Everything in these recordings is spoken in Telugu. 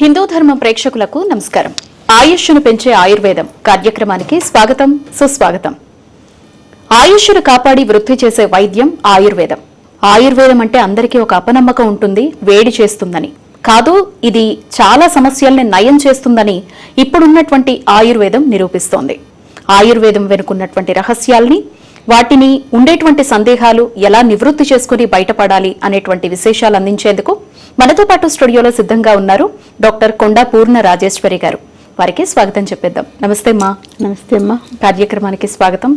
హిందూ ధర్మం ప్రేక్షకులకు నమస్కారం. ఆయుష్ను పెంచే ఆయుర్వేదం కార్యక్రమానికి స్వాగతం సుస్వాగతం. ఆయుష్ను కాపాడి వృద్ధి చేసే వైద్యం ఆయుర్వేదం. ఆయుర్వేదం అంటే అందరికీ ఒక అపనమ్మకం ఉంటుంది వేడి చేస్తుందని. కాదు ఇది చాలా సమస్యల్ని నయం చేస్తుందని ఇప్పుడున్నటువంటి ఆయుర్వేదం నిరూపిస్తోంది. ఆయుర్వేదం వెనుకున్నటువంటి రహస్యాల్ని వాటిని ఉండేటువంటి సందేహాలు ఎలా నివృత్తి చేసుకుని బయటపడాలి అనేటువంటి విశేషాలు అందించేందుకు మనతో పాటు స్టూడియోలో సిద్ధంగా ఉన్నారు డాక్టర్ కొండా పూర్ణ రాజేశ్వరి గారు. వారికి స్వాగతం చెప్పేద్దాం. నమస్తే మా నమస్తే అమ్మా. కార్యక్రమానికి స్వాగతం.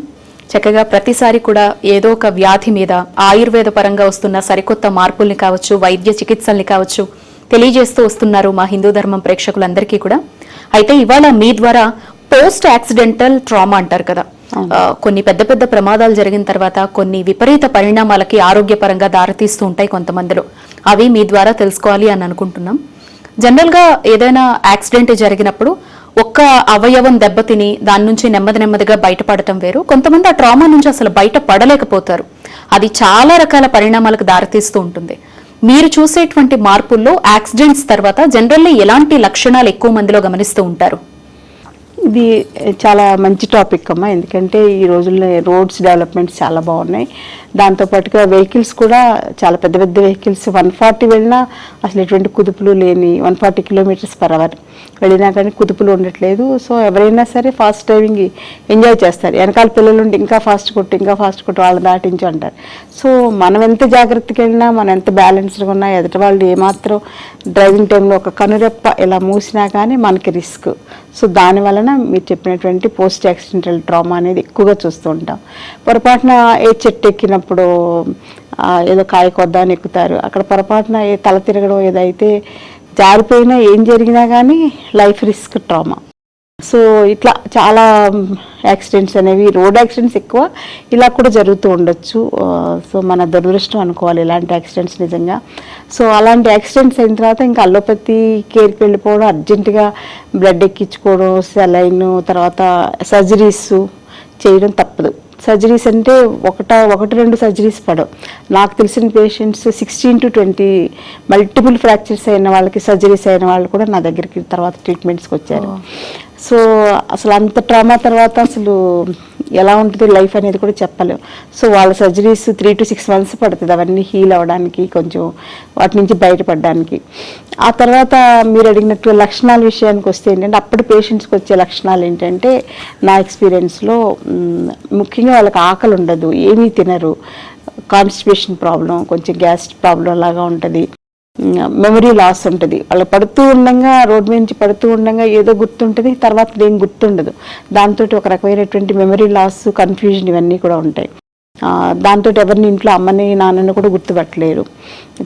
చక్కగా ప్రతిసారి కూడా ఏదో ఒక వ్యాధి మీద ఆయుర్వేద పరంగా వస్తున్న సరికొత్త మార్పుల్ని కావచ్చు వైద్య చికిత్సల్ని కావచ్చు తెలియజేస్తూ వస్తున్నారు మా హిందూ ధర్మం ప్రేక్షకులందరికీ కూడా. అయితే ఇవాళ మీ ద్వారా పోస్ట్ యాక్సిడెంటల్ ట్రామా అంటారు కదా. కొన్ని పెద్ద పెద్ద ప్రమాదాలు జరిగిన తర్వాత కొన్ని విపరీత పరిణామాలకి ఆరోగ్యపరంగా దారితీస్తూ ఉంటాయి కొంతమందిలో. అవి మీ ద్వారా తెలుసుకోవాలి అని అనుకుంటున్నాం. జనరల్గా ఏదైనా యాక్సిడెంట్ జరిగినప్పుడు ఒక్క అవయవం దెబ్బతిని దాని నుంచి నెమ్మది నెమ్మదిగా బయటపడటం వేరు. కొంతమంది ఆ ట్రామా నుంచి అసలు బయట పడలేకపోతారు అది చాలా రకాల పరిణామాలకు దారితీస్తూ ఉంటుంది. మీరు చూసేటువంటి మార్పుల్లో యాక్సిడెంట్స్ తర్వాత జనరల్లీ ఎలాంటి లక్షణాలు ఎక్కువ మందిలో గమనిస్తూ ఉంటారు? ఇది చాలా మంచి టాపిక్ అమ్మా. ఎందుకంటే ఈ రోజుల్లో రోడ్స్ డెవలప్మెంట్స్ చాలా బాగున్నాయి. దాంతోపాటుగా వెహికల్స్ కూడా చాలా పెద్ద పెద్ద వెహికల్స్ వన్ ఫార్టీ వెళ్ళినా అసలు ఎటువంటి కుదుపులు లేని one forty kilometres per hour వెళ్ళినా కానీ కుదుపులు ఉండట్లేదు. సో ఎవరైనా సరే ఫాస్ట్ డ్రైవింగ్ ఎంజాయ్ చేస్తారు. వెనకాల పిల్లలు ఉండి ఇంకా ఫాస్ట్ కొట్టు ఇంకా ఫాస్ట్ కొట్టు వాళ్ళని దాటించు అంటారు. సో మనం ఎంత జాగ్రత్తగా వెళ్ళినా మనం ఎంత బ్యాలెన్స్డ్గా ఉన్నా ఎదుటి వాళ్ళు ఏమాత్రం డ్రైవింగ్ టైంలో ఒక కనురెప్ప ఇలా మూసినా కానీ మనకి రిస్క్ సో దాని వలన మీరు చెప్పినటువంటి పోస్ట్ యాక్సిడెంటల్ ట్రామా అనేది ఎక్కువగా చూస్తూ ఉంటాం. పొరపాటున ఏ చెట్టు ఎక్కినప్పుడు ఏదో కాయ కొద్దాని ఎక్కుతారు. అక్కడ పొరపాటున ఏ తల తిరగడం ఏదైతే జారిపోయినా ఏం జరిగినా కానీ లైఫ్ రిస్క్ ట్రామా. సో ఇట్లా చాలా యాక్సిడెంట్స్ అనేవి రోడ్ యాక్సిడెంట్స్ ఎక్కువ ఇలా కూడా జరుగుతూ ఉండొచ్చు. సో మన దురదృష్టం అనుకోవాలి ఇలాంటి యాక్సిడెంట్స్ నిజంగా. సో అలాంటి యాక్సిడెంట్స్ అయిన తర్వాత ఇంకా అల్లోపతి కేర్కి వెళ్ళిపోవడం అర్జెంటుగా బ్లడ్ ఎక్కించుకోవడం సెలైన్ తర్వాత సర్జరీస్ చేయడం తప్పదు. సర్జరీస్ అంటే ఒకట ఒకటి రెండు సర్జరీస్ పడవు. నాకు తెలిసిన patients sixteen to twenty multiple fractures అయిన వాళ్ళకి సర్జరీస్ అయిన వాళ్ళు కూడా నా దగ్గరికి తర్వాత ట్రీట్మెంట్స్కి వచ్చారు. సో అసలు అంత ట్రామా తర్వాత అసలు ఎలా ఉంటుంది లైఫ్ అనేది కూడా చెప్పలేము సో వాళ్ళ surgeries three to six months పడుతుంది. అవన్నీ హీల్ అవ్వడానికి కొంచెం వాటి నుంచి బయటపడడానికి. ఆ తర్వాత మీరు అడిగినట్టు లక్షణాల విషయానికి వస్తే ఏంటంటే అప్పుడు పేషెంట్స్కి వచ్చే లక్షణాలు ఏంటంటే నా ఎక్స్పీరియన్స్లో ముఖ్యంగా వాళ్ళకి ఆకలి ఉండదు ఏమీ తినరు. కాన్స్టిపేషన్ ప్రాబ్లం కొంచెం గ్యాస్ ప్రాబ్లం లాగా ఉంటుంది. మెమరీ లాస్ ఉంటుంది. వాళ్ళు పడుతూ ఉండగా రోడ్డు మీద నుంచి పడుతూ ఉండగా ఏదో గుర్తుంటుంది తర్వాత దేని గుర్తుండదు. దాంతో ఒక రకమైనటువంటి మెమరీ లాస్ కన్ఫ్యూజన్ ఇవన్నీ కూడా ఉంటాయి. దాంతో ఎవరిని ఇంట్లో అమ్మని నాన్నని కూడా గుర్తుపట్టలేరు.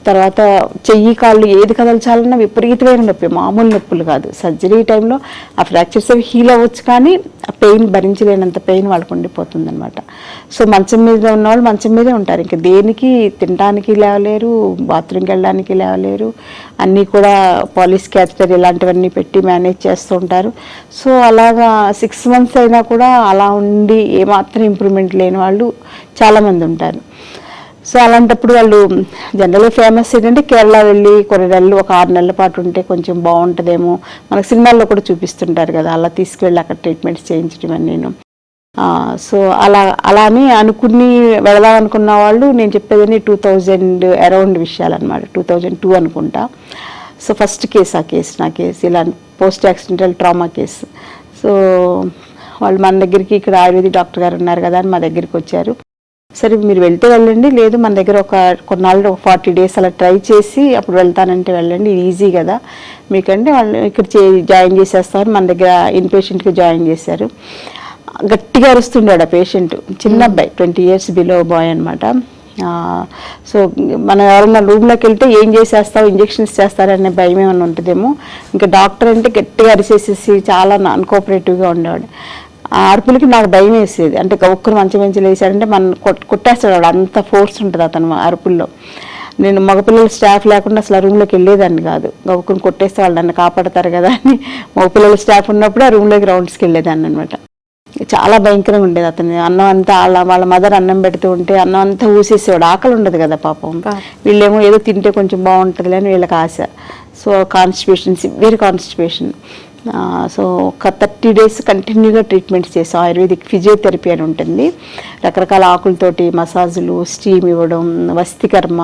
తర్వాత చెయ్యి కాళ్ళు ఏది కదల్చాలన్నా విపరీతమైన నొప్పి మామూలు నొప్పులు కాదు. సర్జరీ టైంలో ఆ ఫ్రాక్చర్స్ అవి హీల్ అవ్వచ్చు కానీ ఆ పెయిన్ భరించలేనంత పెయిన్ వాళ్ళకు ఉండిపోతుంది అనమాట సో మంచం మీద ఉన్న వాళ్ళు మంచం మీదే ఉంటారు. ఇంకా దేనికి తినడానికి లేవలేరు బాత్రూమ్కి వెళ్ళడానికి లేవలేరు అన్నీ కూడా పాలిస్ క్యాథెటర్ ఇలాంటివన్నీ పెట్టి మేనేజ్ చేస్తూ ఉంటారు. సో అలాగా సిక్స్ మంత్స్ అయినా కూడా అలా ఉండి ఏమాత్రం ఇంప్రూవ్మెంట్ లేని వాళ్ళు చాలామంది ఉంటారు. సో అలాంటప్పుడు వాళ్ళు జనరల్గా ఫేమస్ ఏంటంటే కేరళ వెళ్ళి కొన్ని నెలలు ఒక ఆరు నెలల పాటు ఉంటే కొంచెం బాగుంటుందేమో. మనకు సినిమాల్లో కూడా చూపిస్తుంటారు కదా అలా తీసుకువెళ్ళి అక్కడ ట్రీట్మెంట్స్ చేయించడం అని నేను సో అలా అలా అని అనుకుని వెళదామనుకున్న వాళ్ళు నేను చెప్పేదని టూ థౌజండ్ అరౌండ్ విషయాలన్నమాట టూ థౌజండ్ టూ అనుకుంటా. సో ఫస్ట్ కేసు ఆ కేసు నా కేసు ఇలా post accidental trauma case. So వాళ్ళు మన దగ్గరికి ఇక్కడ ఆయుర్వేదిక్ డాక్టర్ గారు ఉన్నారు కదా అని మా దగ్గరికి వచ్చారు. సరే మీరు వెళ్తే వెళ్ళండి. లేదు మన దగ్గర ఒక కొన్నాళ్ళు ఒక ఫార్టీ డేస్ అలా ట్రై చేసి అప్పుడు వెళ్తానంటే వెళ్ళండి. ఇది ఈజీ కదా. మీకంటే వాళ్ళు ఇక్కడ చే జాయిన్ చేసేస్తామని మన దగ్గర ఇన్ పేషెంట్కి జాయిన్ చేశారు. గట్టిగా అరుస్తుండాడు ఆ పేషెంట్. చిన్న అబ్బాయి ట్వంటీ ఇయర్స్ బిలో బాయ్ అనమాట సో మనం ఎవరైనా రూమ్లోకి వెళ్తే ఏం చేసేస్తావు ఇంజెక్షన్స్ చేస్తారనే భయం ఏమైనా ఉంటుందేమో. ఇంకా డాక్టర్ అంటే గట్టిగా అరిసేసేసి చాలా నాన్ కోఆపరేటివ్గా ఉండేవాడు. ఆ అరుపులకి నాకు భయం వేసేది. అంటే ఒక్కరు మంచి మంచి లేచాడంటే మన కొట్ కొట్టేస్తాడు వాడు. అంత ఫోర్స్ ఉంటుంది అతను అరుపుల్లో. నేను మగపిల్లల స్టాఫ్ లేకుండా అసలు ఆ రూమ్లోకి వెళ్ళేదాన్ని కాదు. ఒక్కరిని కొట్టేస్తే వాళ్ళు నన్ను కాపాడతారు కదా అని మగపిల్లల స్టాఫ్ ఉన్నప్పుడు ఆ రూమ్లోకి రౌండ్స్కి వెళ్ళేదాన్ని అనమాట చాలా భయంకరంగా ఉండేది అతని. అన్నం అంతా వాళ్ళ వాళ్ళ మదర్ అన్నం పెడుతూ ఉంటే అన్నం అంతా ఊసేసేవాడు. ఆకలి ఉండదు కదా పాపం. పాపం. వీళ్ళేమో ఏదో తింటే కొంచెం బాగుంటుంది అని వీళ్ళకి ఆశ. So constipation severe constipation. So ఒక థర్టీ డేస్ కంటిన్యూగా ట్రీట్మెంట్ చేసాం. ఆయుర్వేదిక్ ఫిజియోథెరపీ అని ఉంటుంది. రకరకాల ఆకులతోటి మసాజులు స్టీమ్ ఇవ్వడం వస్తికర్మ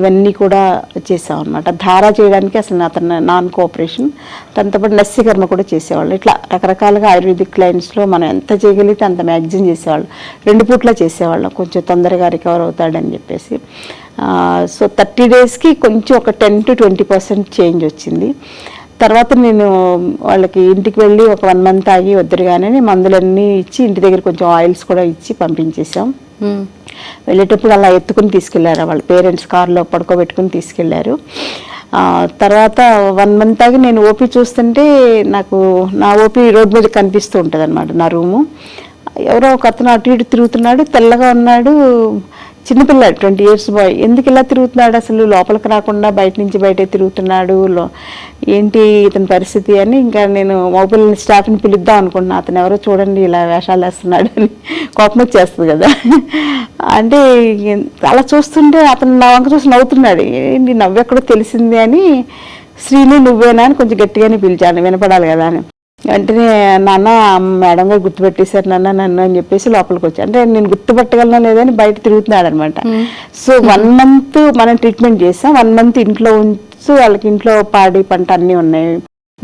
ఇవన్నీ కూడా చేసాం అనమాట ధారా చేయడానికి అసలు అతను నాన్ కోఆపరేషన్. దాంతోపాటు నస్యకర్మ కూడా చేసేవాళ్ళు. ఇట్లా రకరకాలుగా ఆయుర్వేదిక్ క్లయింట్స్లో మనం ఎంత చేయగలిగితే అంత మ్యాగ్జిన్ చేసేవాళ్ళు. రెండు పూట్ల చేసేవాళ్ళం. కొంచెం తొందరగా రికవర్ అవుతాడని చెప్పేసి. సో థర్టీ డేస్కి కొంచెం ఒక ten to twenty percent change వచ్చింది. తర్వాత నేను వాళ్ళకి ఇంటికి వెళ్ళి ఒక వన్ మంత్ ఆగి వద్దరుగానే మందులన్నీ ఇచ్చి ఇంటి దగ్గర కొంచెం ఆయిల్స్ కూడా ఇచ్చి పంపించేసాం. వెళ్ళేటప్పుడు అలా ఎత్తుకుని తీసుకెళ్ళారు వాళ్ళ పేరెంట్స్ కార్లో పడుకోబెట్టుకుని తీసుకెళ్ళారు. తర్వాత వన్ మంత్ ఆగి నేను ఓపీ చూస్తుంటే నాకు నా ఓపీ రోడ్ మీద కనిపిస్తూ ఉంటుంది అనమాట నా రూము. ఎవరో ఒక అతను అటు ఇటు తిరుగుతున్నాడు తెల్లగా ఉన్నాడు చిన్నపిల్ల ట్వంటీ ఇయర్స్ బాయ్ ఎందుకు ఇలా తిరుగుతున్నాడు అసలు? లోపలికి రాకుండా బయట నుంచి బయటే తిరుగుతున్నాడు. లో- ఏంటి ఇతని పరిస్థితి అని ఇంకా నేను మొబైల్ స్టాఫ్ని పిలుద్దాం అనుకుంటున్నా. అతను ఎవరో చూడండి ఇలా వేషాలు వేస్తున్నాడు అని కోపం వచ్చేస్తుంది కదా. అంటే అలా చూస్తుంటే అతను నా వంక చూసి నవ్వుతున్నాడు. ఏంటి నవ్వెక్కడో తెలిసింది అని శ్రీను నువ్వేనా? అని కొంచెం గట్టిగానే పిలిచాను. వినపడాలి కదా అని. వెంటనే నాన్న మేడం గారు గుర్తుపెట్టేశారు నాన్న నన్ను అని చెప్పేసి లోపలికి వచ్చి. అంటే నేను గుర్తుపట్టగలనా లేదని బయట తిరుగుతున్నాడు అనమాట సో వన్ మంత్ మనం ట్రీట్మెంట్ చేసాం. వన్ మంత్ ఇంట్లో ఉంచు వాళ్ళకి ఇంట్లో పాడి పంట అన్నీ ఉన్నాయి.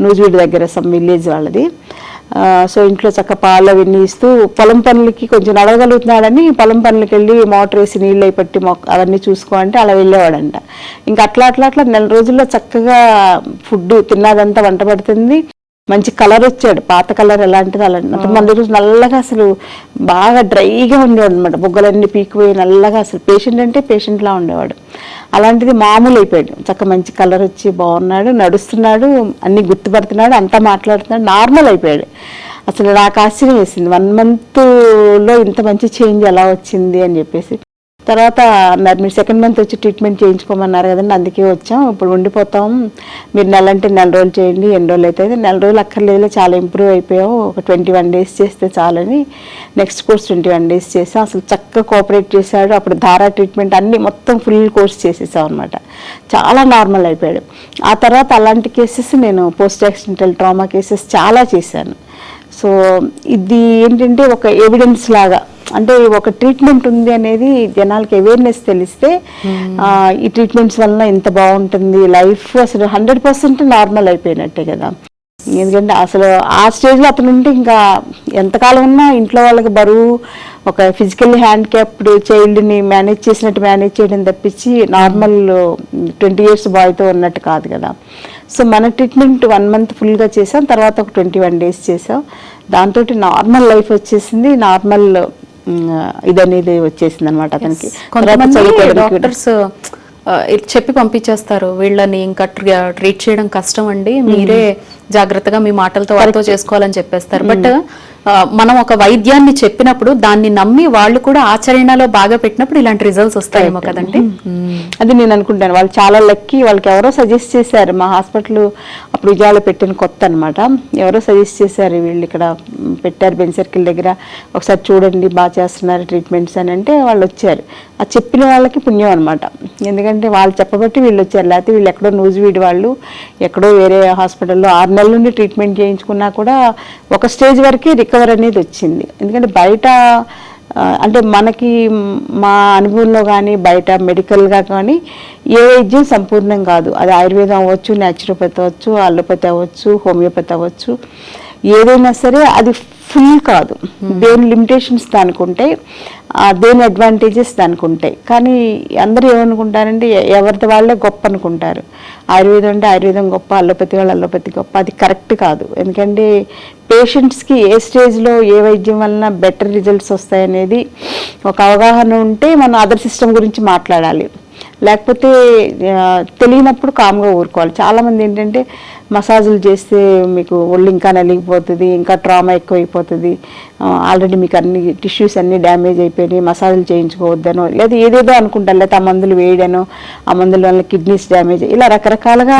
నూజివీడి దగ్గర సమ్ విలేజ్ వాళ్ళది. సో ఇంట్లో చక్క పాలు అవన్నీ ఇస్తూ పొలం పనులకి కొంచెం నడవగలుగుతున్నాడని పొలం పనులకి వెళ్ళి మోటార్ వేసి నీళ్ళు అయి పట్టి మొక్క అవన్నీ చూసుకో అంటే అలా వెళ్ళేవాడంట. ఇంకా అట్లా అట్లా అట్లా నెల రోజుల్లో చక్కగా ఫుడ్ తిన్నదంతా వంట పడుతుంది. మంచి కలర్ వచ్చాడు. పాత కలర్ ఎలాంటిది అలాంటి అతను మన రోజు నల్లగా అసలు బాగా డ్రైగా ఉండేవాడు అనమాట బొగ్గలన్నీ పీకిపోయి నల్లగా అసలు పేషెంట్ అంటే పేషెంట్ లా ఉండేవాడు. అలాంటిది మామూలు అయిపోయాడు. చక్క మంచి కలర్ వచ్చి బాగున్నాడు నడుస్తున్నాడు అన్ని గుర్తుపడుతున్నాడు అంతా మాట్లాడుతున్నాడు నార్మల్ అయిపోయాడు. అసలు నాకు ఆశ్చర్యం వేసింది. వన్ మంత్లో ఇంత మంచి చేంజ్ ఎలా వచ్చింది అని చెప్పేసి. తర్వాత మరి మీరు సెకండ్ మంత్ వచ్చి ట్రీట్మెంట్ చేయించుకోమన్నారు కదండి అందుకే వచ్చాం. ఇప్పుడు ఉండిపోతాం. మీరు నెల అంటే నెల రోజులు చేయండి ఎన్ని రోజులు అయితే నెల రోజులు అక్కర్లేదు చాలా ఇంప్రూవ్ అయిపోయావు. ఒక ట్వంటీ వన్ డేస్ చేస్తే చాలని next course twenty one days చేసాం అసలు చక్కగా కోఆపరేట్ చేశాడు. అప్పుడు ధారా ట్రీట్మెంట్ అన్ని మొత్తం ఫుల్ కోర్స్ చేసేసాం అనమాట చాలా నార్మల్ అయిపోయాడు. ఆ తర్వాత అలాంటి కేసెస్ నేను పోస్ట్ యాక్సిడెంటల్ ట్రామా కేసెస్ చాలా చేశాను. సో ఇది ఏంటంటే ఒక ఎవిడెన్స్ లాగా అంటే ఒక ట్రీట్మెంట్ ఉంది అనేది జనాలకి అవేర్నెస్ తెలిస్తే ఆ, ఈ ట్రీట్మెంట్స్ వలన ఇంత బాగుంటుంది లైఫ్ అసలు హండ్రెడ్ పర్సెంట్ నార్మల్ అయిపోయినట్టే కదా. ఎందుకంటే అసలు ఆ స్టేజ్లో అతను ఉంటే ఇంకా ఎంతకాలం ఉన్నా ఇంట్లో వాళ్ళకి బరువు ఒక ఫిజికల్లీ హ్యాండిక్యాప్డ్ చైల్డ్ని మేనేజ్ చేసినట్టు మేనేజ్ చేయడం తప్పించి నార్మల్ ట్వంటీ ఇయర్స్ బాయ్తో ఉన్నట్టు కాదు కదా. సో మన ట్రీట్మెంట్ వన్ మంత్ ఫుల్గా చేసాం తర్వాత ఒక ట్వంటీ వన్ డేస్ చేసాం దాంతో నార్మల్ లైఫ్ వచ్చేసింది నార్మల్ ఇదనేది వచ్చేసింది అనమాట అతనికి డాక్టర్స్ ఇది చెప్పి పంపించేస్తారు. వీళ్ళని ఇంకా ట్రీట్ చేయడం కష్టం అండి. మీరే జాగ్రత్తగా మీ మాటలతో వాళ్ళతో చేసుకోవాలని చెప్పేస్తారు. బట్ మనం ఒక వైద్యాన్ని చెప్పినప్పుడు దాన్ని నమ్మి వాళ్ళు కూడా ఆచరణలో బాగా పెట్టినప్పుడు ఇలాంటి రిజల్ట్స్ వస్తాయేమో కదండి? అది నేను అనుకుంటాను. వాళ్ళు చాలా లక్కీ వాళ్ళకి ఎవరో సజెస్ట్ చేశారు. మా హాస్పిటల్ అప్పుడు విజయాలు పెట్టిన కొత్త అనమాట ఎవరో సజెస్ట్ చేశారు వీళ్ళు ఇక్కడ పెట్టారు బెన్ సర్కిల్ దగ్గర. ఒకసారి చూడండి బాగా చేస్తున్నారు ట్రీట్మెంట్స్ అని అంటే వాళ్ళు వచ్చారు. ఆ చెప్పిన వాళ్ళకి పుణ్యం అనమాట ఎందుకంటే వాళ్ళు చెప్పబట్టి వీళ్ళు వచ్చారు. లేకపోతే వీళ్ళు ఎక్కడో నూజివీడి వాళ్ళు ఎక్కడో వేరే హాస్పిటల్లో ఆరు నెలల నుండి ట్రీట్మెంట్ చేయించుకున్నా కూడా ఒక స్టేజ్ వరకే రికవర్ అనేది వచ్చింది. ఎందుకంటే బయట అంటే మనకి మ్, అనుభవంలో కానీ బయట మెడికల్గా కానీ ఏ వైద్యం సంపూర్ణం కాదు. అది ఆయుర్వేదం అవ్వచ్చు న్యాచురోపతి అవ్వచ్చు అల్లోపతి అవ్వచ్చు హోమియోపతి అవ్వచ్చు. ఏదైనా సరే అది ఫుల్ కాదు. దేని లిమిటేషన్స్ దానికి ఉంటాయి దేని అడ్వాంటేజెస్ దానికి ఉంటాయి. కానీ అందరూ ఏమనుకుంటారంటే ఎవరిది వాళ్ళే గొప్ప అనుకుంటారు. ఆయుర్వేదం అంటే ఆయుర్వేదం గొప్ప అల్లోపతి వాళ్ళు అల్లోపతి గొప్ప. అది కరెక్ట్ కాదు. ఎందుకంటే పేషెంట్స్కి ఏ స్టేజ్లో ఏ వైద్యం వలన బెటర్ రిజల్ట్స్ వస్తాయనేది ఒక అవగాహన ఉంటే మనం అదర్ సిస్టమ్ గురించి మాట్లాడాలి. లేకపోతే తెలియనప్పుడు కామ్గా ఊరుకోవాలి. చాలామంది ఏంటంటే మసాజులు చేస్తే మీకు ఒళ్ళు ఇంకా నలిగిపోతుంది ఇంకా ట్రామా ఎక్కువైపోతుంది. ఆల్రెడీ మీకు అన్ని టిష్యూస్ అన్ని డ్యామేజ్ అయిపోయినాయి మసాజులు చేయించుకోవద్దనో లేదా ఏదేదో అనుకుంటారు లేదా ఆ మందులు వేయడనో ఆ మందుల వల్ల కిడ్నీస్ డ్యామేజ్ ఇలా రకరకాలుగా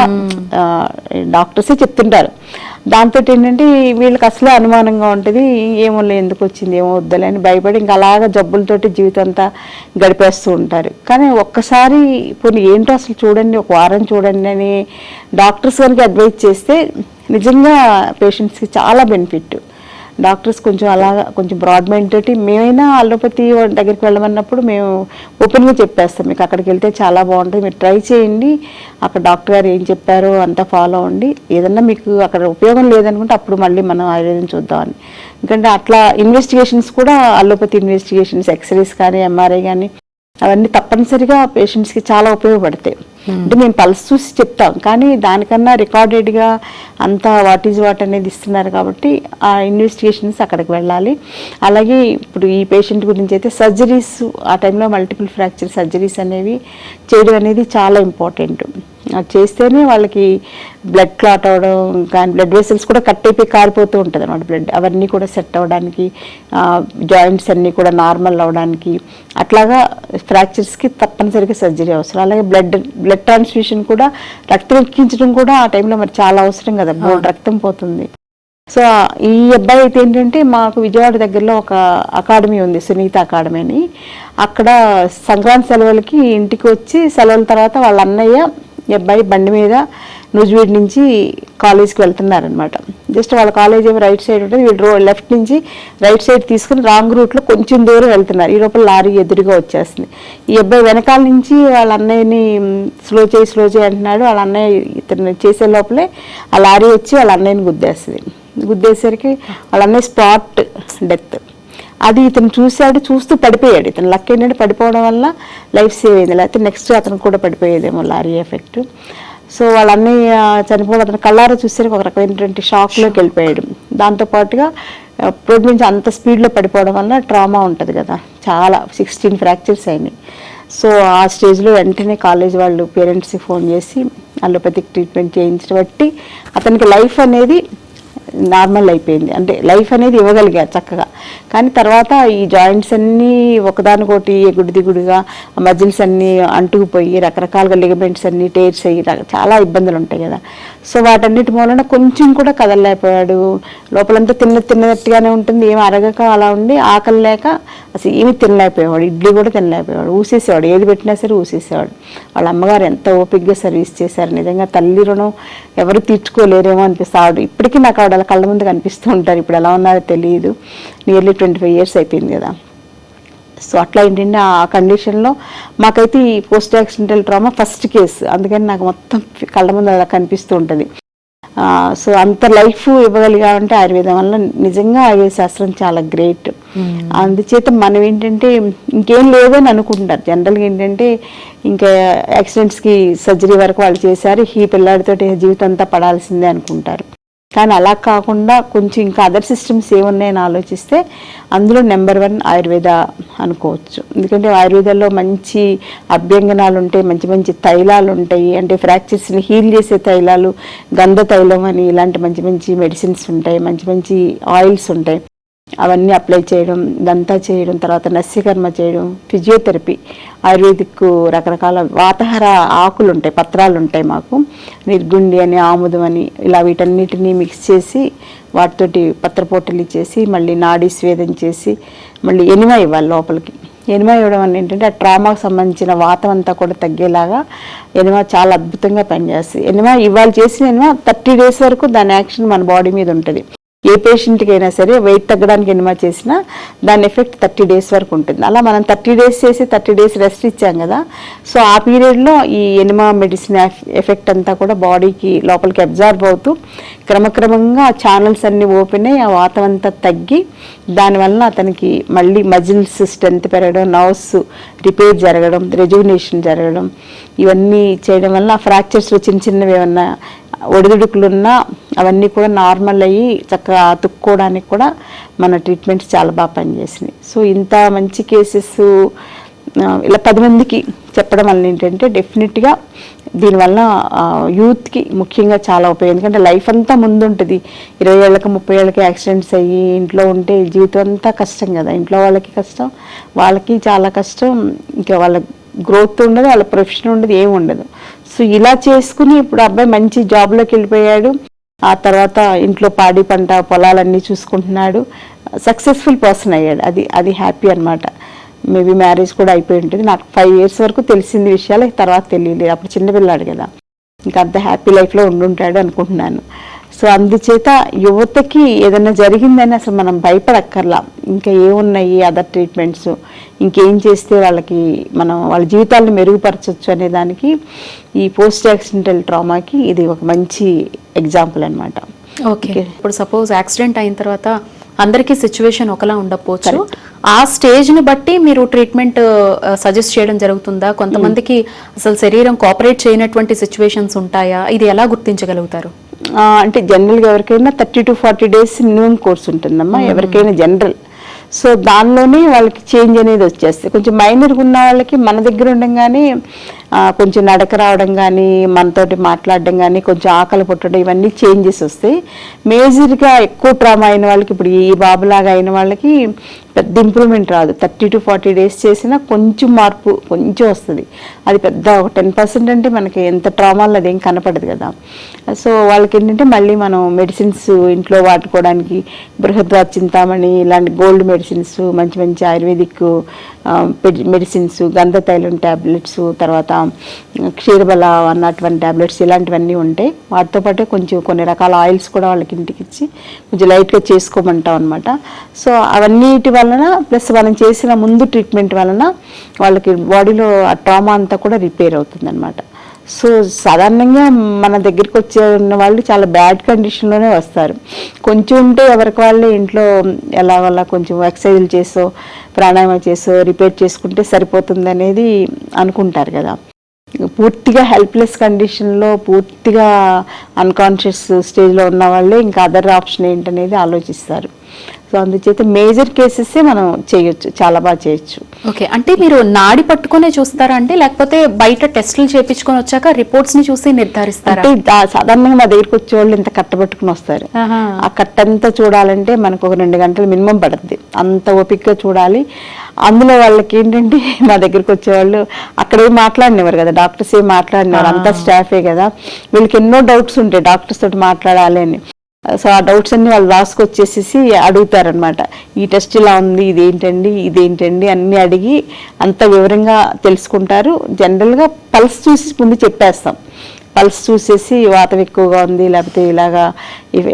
డాక్టర్సే చెప్తుంటారు. దాంతో ఏంటంటే వీళ్ళకి అసలే అనుమానంగా ఉంటుంది ఏమో ఎందుకు వచ్చింది ఏమో వద్దులే అని భయపడి ఇంకా అలాగ జబ్బులతోటి జీవితం అంతా గడిపేస్తూ ఉంటారు. కానీ ఒక్కసారి ఇప్పుడు ఏంటో అసలు చూడండి ఒక వారం చూడండి అని డాక్టర్స్ కనుక అడ్వైజ్ చేస్తే నిజంగా పేషెంట్స్కి చాలా బెనిఫిట్ డాక్టర్స్ కొంచెం అలాగా కొంచెం బ్రాడ్ మైండ్ తోటి మేమైనా అలోపతి దగ్గరికి వెళ్ళమన్నప్పుడు మేము ఓపెన్గా చెప్పేస్తాం మీకు అక్కడికి వెళ్తే చాలా బాగుంటుంది మీరు ట్రై చేయండి. అక్కడ డాక్టర్ గారు ఏం చెప్పారో అంతా ఫాలో అవ్వండి. ఏదన్నా మీకు అక్కడ ఉపయోగం లేదనుకుంటే అప్పుడు మళ్ళీ మనం ఆయుర్వేదం చూద్దామని. ఎందుకంటే అట్లా ఇన్వెస్టిగేషన్స్ కూడా అలోపతి ఇన్వెస్టిగేషన్స్ ఎక్స్రేస్ కానీ ఎంఆర్ఐ కానీ అవన్నీ తప్పనిసరిగా పేషెంట్స్కి చాలా ఉపయోగపడతాయి. అంటే మేము పల్స్ చూసి చెప్తాం. కానీ దానికన్నా రికార్డెడ్గా అంతా వాట్ ఈజ్ వాట్ అనేది ఇస్తున్నారు కాబట్టి ఆ ఇన్వెస్టిగేషన్స్ అక్కడికి వెళ్ళాలి. అలాగే ఇప్పుడు ఈ పేషెంట్ గురించి అయితే సర్జరీస్ ఆ టైంలో మల్టిపుల్ ఫ్రాక్చర్ సర్జరీస్ అనేవి చేయడం అనేది చాలా ఇంపార్టెంట్ అది చేస్తేనే వాళ్ళకి బ్లడ్ క్లాట్ అవ్వడం కానీ బ్లడ్ వెసల్స్ కూడా కట్ అయిపోయి కారిపోతూ ఉంటుంది అనమాట బ్లడ్ అవన్నీ కూడా సెట్ అవ్వడానికి జాయింట్స్ అన్నీ కూడా నార్మల్ అవ్వడానికి అట్లాగా ఫ్రాక్చర్స్కి తప్పనిసరిగా సర్జరీ అవసరం. అలాగే బ్లడ్ బ్లడ్ ట్రాన్స్ఫ్యూషన్ కూడా రక్తం ఎక్కించడం కూడా ఆ టైంలో మరి చాలా అవసరం కదా బోల్డ్ రక్తం పోతుంది. సో ఈ అబ్బాయి అయితే ఏంటంటే మాకు విజయవాడ దగ్గరలో ఒక అకాడమీ ఉంది సునీత అకాడమీ అని. అక్కడ సంక్రాంతి సెలవులకి ఇంటికి వచ్చి సెలవుల తర్వాత వాళ్ళ అన్నయ్య ఈ అబ్బాయి బండి మీద నూజివీడ్ నుంచి కాలేజ్కి వెళ్తున్నారనమాట జస్ట్ వాళ్ళ కాలేజ్ ఏమో రైట్ సైడ్ ఉంటుంది వీళ్ళు రో లెఫ్ట్ నుంచి రైట్ సైడ్ తీసుకుని రాంగ్ రూట్లో కొంచెం దూరం వెళ్తున్నారు. ఈ లోపల లారీ ఎదురుగా వచ్చేస్తుంది. ఈ అబ్బాయి వెనకాల నుంచి వాళ్ళ అన్నయ్యని స్లో చేయి స్లో చేయి అంటున్నాడు. వాళ్ళ అన్నయ్య ఇతను చేసే లోపలే ఆ లారీ వచ్చి వాళ్ళ అన్నయ్యని గుద్దేస్తుంది. గుద్దేసరికి వాళ్ళ అన్నయ్య స్పాట్ డెత్. అది ఇతను చూశాడు చూస్తూ పడిపోయాడు. ఇతను లక్ ఏంటంటే పడిపోవడం వల్ల లైఫ్ సేవ్ అయింది. లేకపోతే నెక్స్ట్ అతను కూడా పడిపోయేదేమో లారీ ఎఫెక్ట్. సో వాళ్ళ అన్నయ్య చనిపోవడం అతను కళ్ళారా చూసేసరికి ఒక రకమైనటువంటి షాక్లోకి వెళ్ళిపోయాడు. దాంతోపాటుగా రోడ్ నుంచి అంత స్పీడ్లో పడిపోవడం వల్ల ట్రామా ఉంటుంది కదా. చాలా సిక్స్టీన్ ఫ్రాక్చర్స్ అయినాయి. సో ఆ స్టేజ్లో వెంటనే కాలేజ్ వాళ్ళు పేరెంట్స్కి ఫోన్ చేసి అలోపతిక్ ట్రీట్మెంట్ చేయించబట్టి అతనికి లైఫ్ అనేది నార్మల్ అయిపోయింది. అంటే లైఫ్ అనేది ఇవ్వగలిగా చక్కగా. కానీ తర్వాత ఈ జాయింట్స్ అన్నీ ఒకదానికొకటి ఎగుడు దిగుడుగా మజిల్స్ అన్నీ అంటుకుపోయి రకరకాలుగా లిగమెంట్స్ అన్నీ టేర్స్ అయ్యి చాలా ఇబ్బందులు ఉంటాయి కదా. సో వాటన్నిటి మూలన కొంచెం కూడా కదలలేకపోయాడు. లోపలంతా తిన్న తిన్నట్టుగానే ఉంటుంది. ఏమి అరగక అలా ఉండి ఆకలి లేక అసలు ఏమి తినలేకపోయేవాడు. ఇడ్లీ కూడా తినలేకపోయేవాడు. ఊసేసేవాడు. ఏది పెట్టినా సరే ఊసేసేవాడు. వాళ్ళ అమ్మగారు ఎంత ఓపిక్గా సర్వీస్ చేశారు. నిజంగా తల్లి రుణం ఎవరు తీర్చుకోలేరేమో అనిపిస్తాడు ఇప్పటికీ నాకు ఆవిడ అలా కళ్ళ ముందు కనిపిస్తూ ఉంటారు. ఇప్పుడు ఎలా ఉన్నారో తెలియదు నియర్లీ ట్వంటీ ఫైవ్ ఇయర్స్ అయిపోయింది కదా. సో అట్లా ఏంటంటే ఆ కండిషన్లో మాకైతే ఈ post accidental trauma first case. అందుకని నాకు మొత్తం కళ్ళ ముందు అలా కనిపిస్తూ ఉంటుంది. సో అంత లైఫ్ ఇవ్వగలిగామంటే ఆయుర్వేదం వల్ల నిజంగా ఆయుర్వేద శాస్త్రం చాలా గ్రేట్. అందుచేత మనం ఏంటంటే ఇంకేం లేదని అనుకుంటారు. జనరల్గా ఏంటంటే ఇంకా యాక్సిడెంట్స్కి సర్జరీ వరకు వాళ్ళు చేశారు. ఈ పిల్లాడితోటి జీవితం అంతా పడాల్సిందే అనుకుంటారు. కానీ అలా కాకుండా కొంచెం ఇంకా అదర్ సిస్టమ్స్ ఏమున్నాయని ఆలోచిస్తే అందులో నెంబర్ వన్ ఆయుర్వేద అనుకోవచ్చు. ఎందుకంటే ఆయుర్వేదంలో మంచి అభ్యంగనాలు ఉంటాయి మంచి మంచి తైలాలు ఉంటాయి. అంటే ఫ్రాక్చర్స్ని హీల్ చేసే తైలాలు గంధ తైలం అని ఇలాంటి మంచి మంచి మెడిసిన్స్ ఉంటాయి మంచి మంచి ఆయిల్స్ ఉంటాయి. అవన్నీ అప్లై చేయడం ఇదంతా చేయడం తర్వాత నస్యకర్మ చేయడం ఫిజియోథెరపీ ఆయుర్వేదిక్ రకరకాల వాతహర ఆకులు ఉంటాయి పత్రాలు ఉంటాయి మాకు. నిర్గుండి అని ఆముదం అని ఇలా వీటన్నిటిని మిక్స్ చేసి వాటితోటి పత్రపోటలు ఇచ్చేసి మళ్ళీ నాడీ స్వేదం చేసి మళ్ళీ ఎనిమ ఇవ్వాలి లోపలికి. ఎనిమ ఇవ్వడం అని ఏంటంటే ఆ ట్రామాకు సంబంధించిన వాతం అంతా కూడా తగ్గేలాగా ఎనిమ చాలా అద్భుతంగా పనిచేస్తుంది. ఎనిమ ఇవాళ చేసిన ఎనిమ థర్టీ డేస్ వరకు దాని యాక్షన్ మన బాడీ మీద ఉంటుంది. ఏ పేషెంట్కి అయినా సరే వెయిట్ తగ్గడానికి ఎనిమా చేసినా దాని ఎఫెక్ట్ థర్టీ డేస్ వరకు ఉంటుంది. అలా మనం థర్టీ డేస్ చేసి థర్టీ డేస్ రెస్ట్ ఇచ్చాం కదా సో ఆ పీరియడ్లో ఈ ఎనిమా మెడిసిన్ ఎఫెక్ట్ అంతా కూడా బాడీకి లోపలికి అబ్జార్బ్ అవుతూ క్రమక్రమంగా ఛానల్స్ అన్నీ ఓపెన్ అయ్యి ఆ వాతం అంతా తగ్గి దానివల్ల అతనికి మళ్ళీ మజిల్స్ స్ట్రెంత్ పెరగడం నర్వ్స్ రిపేర్ జరగడం రెజ్యునేషన్ జరగడం ఇవన్నీ చేయడం వల్ల ఫ్రాక్చర్స్లో చిన్న చిన్నవి ఏమన్నా ఒడిదుడుకులున్నా అవన్నీ కూడా నార్మల్ అయ్యి చక్కగా అతుక్కోవడానికి కూడా మన ట్రీట్మెంట్స్ చాలా బాగా పనిచేసినాయి సో ఇంత మంచి కేసెస్ ఇలా పది మందికి చెప్పడం వల్ల ఏంటంటే డెఫినెట్గా దీనివల్ల యూత్కి ముఖ్యంగా చాలా ఉపయోగం. ఎందుకంటే లైఫ్ అంతా ముందుంటుంది. ఇరవై ఏళ్ళకి ముప్పై ఏళ్ళకి యాక్సిడెంట్స్ అయ్యి ఇంట్లో ఉంటే జీవితం అంతా కష్టం కదా. ఇంట్లో వాళ్ళకి కష్టం వాళ్ళకి చాలా కష్టం. ఇంకా వాళ్ళ గ్రోత్ ఉండదు వాళ్ళ ప్రొఫెషన్ ఉండదు ఏమి ఉండదు. సో ఇలా చేసుకుని ఇప్పుడు అబ్బాయి మంచి జాబ్లోకి వెళ్ళిపోయాడు. ఆ తర్వాత ఇంట్లో పాడి పంట పొలాలన్నీ చూసుకుంటున్నాడు. సక్సెస్ఫుల్ పర్సన్ అయ్యాడు. అది అది హ్యాపీ అన్నమాట. మేబీ మ్యారేజ్ కూడా అయిపోయి ఉంటుంది. నాకు ఫైవ్ ఇయర్స్ వరకు తెలిసింది విషయాలు తర్వాత తెలియలేదు. అప్పుడు చిన్నపిల్లాడు కదా. ఇంకా అంత హ్యాపీ లైఫ్లో ఉండుంటాడు అనుకుంటున్నాను. సో అందుచేత యువతకి ఏదైనా జరిగిందని అసలు మనం భయపడక్కర్లా. ఇంకా ఏమున్నాయి అదర్ ట్రీట్మెంట్స్ ఇంకేం చేస్తే వాళ్ళకి మనం వాళ్ళ జీవితాలను మెరుగుపరచవచ్చు అనే దానికి ఈ పోస్ట్ యాక్సిడెంటల్ ట్రామాకి ఇది ఒక మంచి ఎగ్జాంపుల్ అన్నమాట. ఓకే. ఇప్పుడు సపోజ్ యాక్సిడెంట్ అయిన తర్వాత అందరికీ సిచ్యువేషన్ ఒకలా ఉండకపోవచ్చు. ఆ స్టేజ్ని బట్టి మీరు ట్రీట్మెంట్ సజెస్ట్ చేయడం జరుగుతుందా? కొంతమందికి అసలు శరీరం కోఆపరేట్ చేయనటువంటి సిచ్యువేషన్స్ ఉంటాయా? ఇది ఎలా గుర్తించగలుగుతారు? అంటే జనరల్గా ఎవరికైనా thirty to forty days minimum course ఉంటుందమ్మా ఎవరికైనా జనరల్. సో దానిలోనే వాళ్ళకి చేంజ్ అనేది వచ్చేస్తుంది. కొంచెం మైనర్గా ఉన్న వాళ్ళకి మన దగ్గర ఉండగానే కొంచెం నడక రావడం కానీ మనతోటి మాట్లాడడం కానీ కొంచెం ఆకలి పుట్టడం ఇవన్నీ చేంజెస్ వస్తాయి. మేజర్గా ఎక్కువ ట్రామా అయిన వాళ్ళకి ఇప్పుడు ఈ బాబులాగా అయిన వాళ్ళకి పెద్ద ఇంప్రూవ్మెంట్ రాదు. థర్టీ టు ఫార్టీ డేస్ చేసినా కొంచెం మార్పు కొంచెం వస్తుంది. అది పెద్ద ఒక టెన్ పర్సెంట్ అంటే మనకి ఎంత ట్రామాలో అదేం కనపడదు కదా. సో వాళ్ళకి ఏంటంటే మళ్ళీ మనం మెడిసిన్స్ ఇంట్లో వాడుకోవడానికి బృహద్వార్ చింతామణి ఇలాంటి గోల్డ్ మెడిసిన్స్ మంచి మంచి ఆయుర్వేదిక్ మెడిసిన్స్ గంధ తైలం ట్యాబ్లెట్స్ తర్వాత క్షీరబల అన్నటువంటి ట్యాబ్లెట్స్ ఇలాంటివన్నీ ఉంటాయి వాటితో పాటు కొంచెం కొన్ని రకాల ఆయిల్స్ కూడా వాళ్ళకి ఇంటికి ఇచ్చి కొంచెం లైట్గా చేసుకోమంటాం అనమాట సో అవన్నిటి వలన ప్లస్ మనం చేసిన ముందు ట్రీట్మెంట్ వలన వాళ్ళకి బాడీలో ఆ ట్రామా అంతా కూడా రిపేర్ అవుతుందన్నమాట. సో సాధారణంగా మన దగ్గరికి వచ్చే ఉన్న వాళ్ళు చాలా బ్యాడ్ కండిషన్లోనే వస్తారు. కొంచెం ఉంటే ఎవరికి వాళ్ళే ఇంట్లో ఎలా వల్ల కొంచెం ఎక్సర్సైజులు చేసో ప్రాణాయామం చేసో రిపేర్ చేసుకుంటే సరిపోతుంది అనేది అనుకుంటారు కదా. పూర్తిగా హెల్ప్లెస్ కండిషన్లో పూర్తిగా అన్కాన్షియస్ స్టేజ్లో ఉన్న వాళ్ళే ఇంకా అదర్ ఆప్షన్ ఏంటనేది ఆలోచిస్తారు. సో అందుచేత మేజర్ కేసెస్ మనం చేయొచ్చు చాలా బాగా చేయొచ్చు. ఓకే అంటే మీరు నాడి పట్టుకునే చూస్తారా అంటే లేకపోతే బయట టెస్టులు చేపించుకొని వచ్చాక రిపోర్ట్స్ని చూసి నిర్ధారిస్తారా? అంటే సాధారణంగా మా దగ్గరికి వచ్చే వాళ్ళు ఇంత కట్టబెట్టుకుని వస్తారు. ఆహా. ఆ కట్టంతా చూడాలంటే మనకు ఒక రెండు గంటలు మినిమం పడుతుంది అంత ఓపికగా చూడాలి. అందులో వాళ్ళకి ఏంటంటే మా దగ్గరికి వచ్చేవాళ్ళు అక్కడ ఏం మాట్లాడినవారు కదా డాక్టర్స్ ఏం మాట్లాడినారు అంతా స్టాఫే కదా. వీళ్ళకి ఎన్నో డౌట్స్ ఉంటాయి డాక్టర్స్ తోటి మాట్లాడాలి అని. సో ఆ డౌట్స్ అన్ని వాళ్ళు రాసుకొచ్చేసేసి అడుగుతారనమాట ఈ టెస్ట్ ఇలా ఉంది ఇదేంటండి ఇదేంటండి అన్నీ అడిగి అంత వివరంగా తెలుసుకుంటారు. జనరల్గా పల్స్ చూసి ముందు చెప్పేస్తాం. పల్స్ చూసేసి వాతం ఎక్కువగా ఉంది లేకపోతే ఇలాగా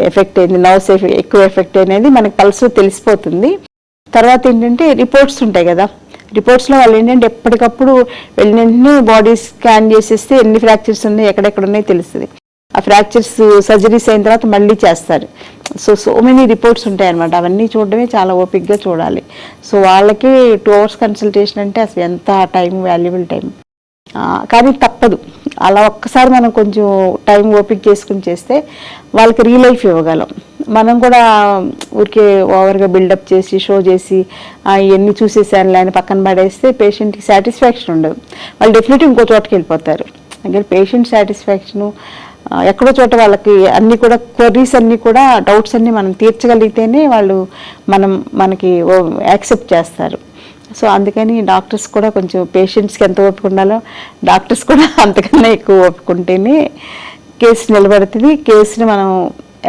ఎఫెక్ట్ అయింది నర్వ్స్ ఎక్కువ ఎఫెక్ట్ అనేది మనకి పల్స్ తెలిసిపోతుంది. తర్వాత ఏంటంటే రిపోర్ట్స్ ఉంటాయి కదా. రిపోర్ట్స్లో వాళ్ళు ఏంటంటే ఎప్పటికప్పుడు వెళ్ళిన బాడీ స్కాన్ చేసేస్తే ఎన్ని ఫ్రాక్చర్స్ ఉన్నాయి ఎక్కడెక్కడ ఉన్నాయి తెలుస్తుంది. ఆ ఫ్రాక్చర్స్ సర్జరీస్ అయిన తర్వాత మళ్ళీ చేస్తారు. సో సో మెనీ రిపోర్ట్స్ ఉంటాయి అనమాట అవన్నీ చూడడమే చాలా ఓపిక్గా చూడాలి. సో వాళ్ళకి టూ అవర్స్ కన్సల్టేషన్ అంటే అసలు ఎంత టైం వాల్యుబుల్ టైం కానీ తప్పదు. అలా ఒక్కసారి మనం కొంచెం టైం ఓపిక చేసుకుని చేస్తే వాళ్ళకి రీ లైఫ్ ఇవ్వగలం. మనం కూడా ఊరికే ఓవర్గా బిల్డప్ చేసి షో చేసి ఇవన్నీ చూసేసాను అని పక్కన పడేస్తే పేషెంట్కి సాటిస్ఫాక్షన్ ఉండదు. వాళ్ళు డెఫినెట్గా ఇంకో చోటకి వెళ్ళిపోతారు. అందుకని పేషెంట్ సాటిస్ఫాక్షను ఎక్కడో చోట వాళ్ళకి అన్ని కూడా క్వరీస్ అన్ని కూడా డౌట్స్ అన్ని మనం తీర్చగలిగితేనే వాళ్ళు మనం మనకి యాక్సెప్ట్ చేస్తారు. సో అందుకని డాక్టర్స్ కూడా కొంచెం పేషెంట్స్కి ఎంత ఓపిక ఉండాలో డాక్టర్స్ కూడా అంతకన్నా ఎక్కువ ఒప్పుకుంటేనే కేసు నిలబడుతుంది. కేసుని మనం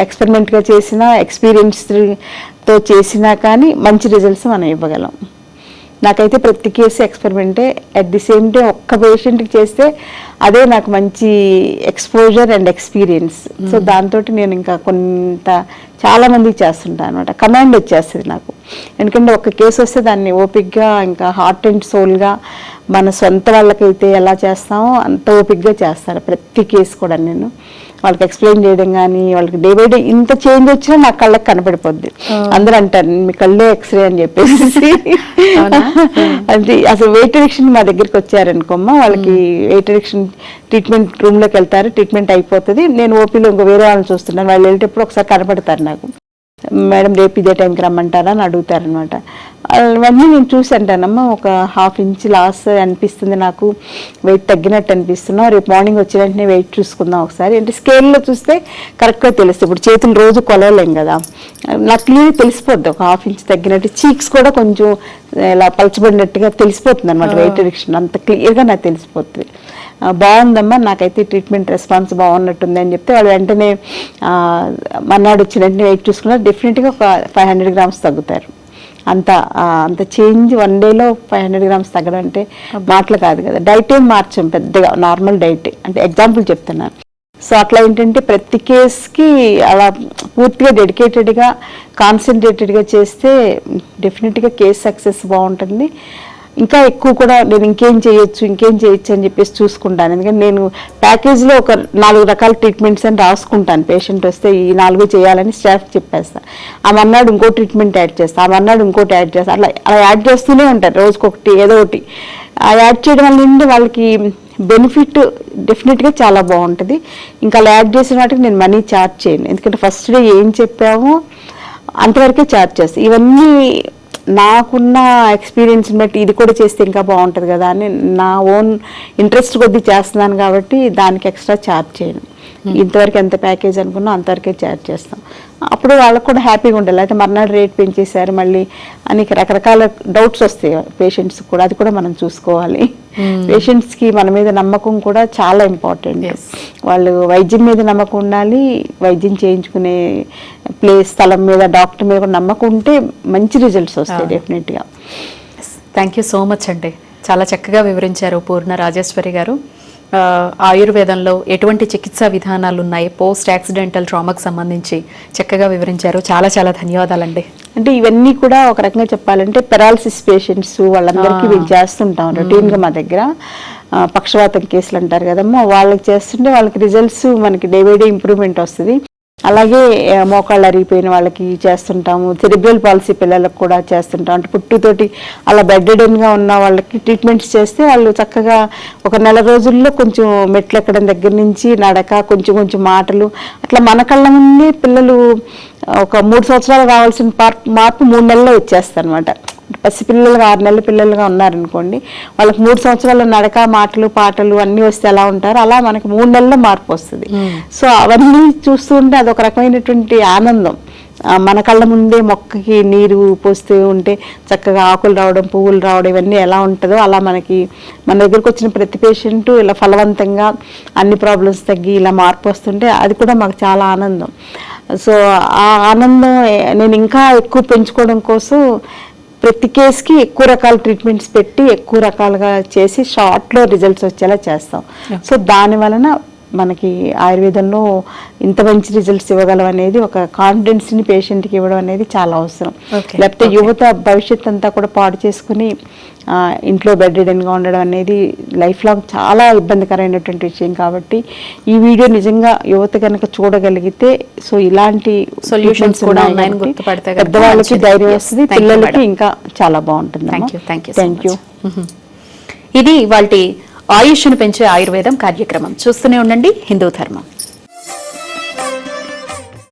ఎక్స్పెరిమెంట్గా చేసినా ఎక్స్పీరియన్స్తో చేసినా కానీ మంచి రిజల్ట్స్ మనం ఇవ్వగలం. నాకైతే ప్రతి కేసు ఎక్స్పెరిమెంటే అట్ ది సేమ్ టైం ఒక్క పేషెంట్కి చేస్తే అదే నాకు మంచి ఎక్స్పోజర్ అండ్ ఎక్స్పీరియన్స్ సో దాంతో నేను ఇంకా కొంత చాలా మందికి చేస్తుంటాను అనమాట కమాండ్ వచ్చేస్తుంది నాకు. ఎందుకంటే ఒక కేసు వస్తే దాన్ని ఓపిక్గా ఇంకా హార్ట్ అండ్ సోల్గా మన సొంత వాళ్ళకైతే ఎలా చేస్తామో అంత ఓపిక్గా చేస్తాను ప్రతి కేసు కూడా నేను. వాళ్ళకి ఎక్స్ప్లెయిన్ చేయడం కానీ వాళ్ళకి డే బై డే ఇంత చేంజ్ వచ్చినా నా కళ్ళకి కనపడిపోద్ది. అందరూ అంటారు మీ కళ్ళే ఎక్స్రే అని చెప్పేసి? అది అసలు వెయిట్ ఎడిక్షన్ మా దగ్గరికి వచ్చారనుకోమ్మా వాళ్ళకి వెయిట్ ఎడిక్షన్ ట్రీట్మెంట్ రూమ్లోకి వెళ్తారు ట్రీట్మెంట్ అయిపోతుంది. నేను ఓపీలో ఇంకో వేరే వాళ్ళని చూస్తున్నాను వాళ్ళు వెళ్ళేటప్పుడు ఒకసారి కనపడతారు నాకు. మేడం రేపు ఇదే టైంకి రమ్మంటారా? అని అడుగుతారనమాట అవన్నీ నేను చూసి అంటానమ్మా ఒక హాఫ్ ఇంచ్ లాస్ అనిపిస్తుంది నాకు. వెయిట్ తగ్గినట్టు అనిపిస్తున్నా. రేపు మార్నింగ్ వచ్చిన వెంటనే వెయిట్ చూసుకుందాం ఒకసారి. అంటే స్కేల్లో చూస్తే కరెక్ట్గా తెలుస్తుంది. ఇప్పుడు చేతులు రోజు కొలవలేం కదా. నాకు క్లియర్ తెలిసిపోద్ది. ఒక హాఫ్ ఇంచ్ తగ్గినట్టు. చీక్స్ కూడా కొంచెం ఇలా పలచబడినట్టుగా తెలిసిపోతుంది అనమాట వెయిట్ రిడక్షన్ అంత క్లియర్గా నాకు తెలిసిపోతుంది. బాగుందమ్మా. నాకైతే ట్రీట్మెంట్ రెస్పాన్స్ బాగున్నట్టుంది అని చెప్తే వాళ్ళు వెంటనే ఆ, మర్నాడు వచ్చిన వెంటనే వెయిట్ చూసుకున్నారు. డెఫినెట్గా ఒక ఫైవ్ హండ్రెడ్ గ్రామ్స్ తగ్గుతారు. అంత అంత చేంజ్ వన్ డేలో ఫైవ్ హండ్రెడ్ గ్రామ్స్ తగ్గడం అంటే మాటలు కాదు కదా. డైట్ ఏం మార్చాం పెద్దగా నార్మల్ డైట్. అంటే ఎగ్జాంపుల్ చెప్తున్నాను సో అట్లా ఏంటంటే ప్రతి కేస్కి అలా పూర్తిగా డెడికేటెడ్గా కాన్సన్ట్రేటెడ్గా చేస్తే డెఫినెట్గా కేస్ సక్సెస్ బాగుంటుంది. ఇంకా ఎక్కువ కూడా నేను ఇంకేం చేయొచ్చు ఇంకేం చేయొచ్చు అని చెప్పేసి చూసుకుంటాను. ఎందుకంటే నేను ప్యాకేజ్లో ఒక నాలుగు రకాల ట్రీట్మెంట్స్ అని రాసుకుంటాను. పేషెంట్ వస్తే ఈ నాలుగు చేయాలని స్టాఫ్ చెప్పేస్తాను ఆ అన్నాడు ఇంకో ట్రీట్మెంట్ యాడ్ చేస్తాను ఆ అన్నాడు ఇంకోటి యాడ్ చేస్తాను అట్లా అలా యాడ్ చేస్తూనే ఉంటారు రోజుకొకటి ఏదో ఒకటి. ఆ యాడ్ చేయడం వల్ల నుండి వాళ్ళకి బెనిఫిట్ డెఫినెట్గా చాలా బాగుంటుంది. ఇంకా అలా యాడ్ చేసిన వాటికి నేను మనీ ఛార్జ్ చేయను. ఎందుకంటే ఫస్ట్ డే ఏం చెప్పామో అంతవరకే ఛార్జ్ చేస్తాను ఇవన్నీ నాకున్న ఎక్స్పీరియన్స్ బట్టి ఇది కూడా చేస్తే ఇంకా బాగుంటుంది కదా అని నా ఓన్ ఇంట్రెస్ట్ కొద్దీ చేస్తున్నాను కాబట్టి దానికి ఎక్స్ట్రా ఛార్జ్ చేయను. ఇంతవరకు ఎంత ప్యాకేజ్ అనుకున్నా అంతవరకే ఛార్జ్ చేస్తాం. అప్పుడు వాళ్ళకు కూడా హ్యాపీగా ఉండాలి అయితే మర్నాడు రేట్ పెంచేశారు మళ్ళీ అని రకరకాల డౌట్స్ వస్తాయి పేషెంట్స్ కూడా. అది కూడా మనం చూసుకోవాలి. పేషెంట్స్కి మన మీద నమ్మకం కూడా చాలా ఇంపార్టెంట్. వాళ్ళు వైద్యం మీద నమ్మకం ఉండాలి. వైద్యం చేయించుకునే ప్లేస్ స్థలం మీద డాక్టర్ మీద కూడా నమ్మకం ఉంటే మంచి రిజల్ట్స్ వస్తాయి అవును. డెఫినెట్గా. థ్యాంక్ యూ సో మచ్ అండి. చాలా చక్కగా వివరించారు పూర్ణ రాజేశ్వరి గారు. ఆయుర్వేదంలో ఎటువంటి చికిత్సా విధానాలు ఉన్నాయి? పోస్ట్ యాక్సిడెంటల్ ట్రామాకు సంబంధించి చక్కగా వివరించారు. చాలా చాలా ధన్యవాదాలండి. అంటే ఇవన్నీ కూడా ఒక రకంగా చెప్పాలంటే పెరాలసిస్ పేషెంట్స్ వాళ్ళందరికీ మేము చేస్తుంటాం. రొటీన్గా మా దగ్గర. పక్షవాతం కేసులు అంటారు కదమ్మా. వాళ్ళకి చేస్తుంటే వాళ్ళకి రిజల్ట్స్ మనకి డే బై డే ఇంప్రూవ్మెంట్ వస్తుంది. అలాగే మోకాళ్ళు అరిగిపోయిన వాళ్ళకి చేస్తుంటాము. సెరిబ్రల్ పాలసీ పిల్లలకు కూడా చేస్తుంటాం. అంటే పుట్టుతోటి అలా బెడ్డెడెన్గా ఉన్న వాళ్ళకి ట్రీట్మెంట్స్ చేస్తే వాళ్ళు చక్కగా ఒక నెల రోజుల్లో కొంచెం మెట్లు ఎక్కడం దగ్గర నుంచి నడక కొంచెం కొంచెం మాటలు అట్లా మన కళ్ళ ముందే పిల్లలు ఒక మూడు సంవత్సరాలు రావాల్సిన మార్పు మూడు నెలల్లో వచ్చేస్తాయి అనమాట పసిపిల్లలుగా ఆరు నెలల పిల్లలుగా ఉన్నారనుకోండి వాళ్ళకి మూడు సంవత్సరాల నడక మాటలు పాటలు అన్నీ వస్తే ఎలా ఉంటారో? అలా మనకి మూడు నెలల్లో మార్పు వస్తుంది. సో అవన్నీ చూస్తూ ఉంటే అదొక రకమైనటువంటి ఆనందం. మన కళ్ళ ముందే మొక్కకి నీరు పోస్తూ ఉంటే చక్కగా ఆకులు రావడం పువ్వులు రావడం ఇవన్నీ ఎలా ఉంటుందో అలా మనకి మన దగ్గరకు వచ్చిన ప్రతి పేషెంట్ ఇలా ఫలవంతంగా అన్ని ప్రాబ్లమ్స్ తగ్గి ఇలా మార్పు వస్తుంటే అది కూడా మాకు చాలా ఆనందం. సో ఆ ఆనందం నేను ఇంకా ఎక్కువ పెంచుకోవడం కోసం ప్రతి కేసుకి ఎక్కువ రకాల ట్రీట్మెంట్స్ పెట్టి ఎక్కువ రకాలుగా చేసి షార్ట్లో రిజల్ట్స్ వచ్చేలా చేస్తాం. సో దాని వలన మనకి ఆయుర్వేదంలో ఇంత మంచి రిజల్ట్స్ ఇవ్వగలం అనేది ఒక కాన్ఫిడెన్స్ని పేషెంట్కి ఇవ్వడం అనేది చాలా అవసరం. లేకపోతే. యువత భవిష్యత్ అంతా కూడా పాడు చేసుకుని ఇంట్లో బెడ్గా ఉండడం అనేది లైఫ్ లాంగ్ చాలా ఇబ్బందికరమైనటువంటి విషయం కాబట్టి ఈ వీడియో నిజంగా యువత కనుక చూడగలిగితే సో ఇలాంటి treatments కూడా పెద్దవాళ్ళకి. ధైర్యం వస్తుంది పిల్లలకి. ఇంకా చాలా బాగుంటుంది థ్యాంక్ యూ ఇది వాటి ఆయుష్ను పెంచే ఆయుర్వేదం కార్యక్రమం. చూస్తూనే ఉండండి. హిందూ ధర్మం.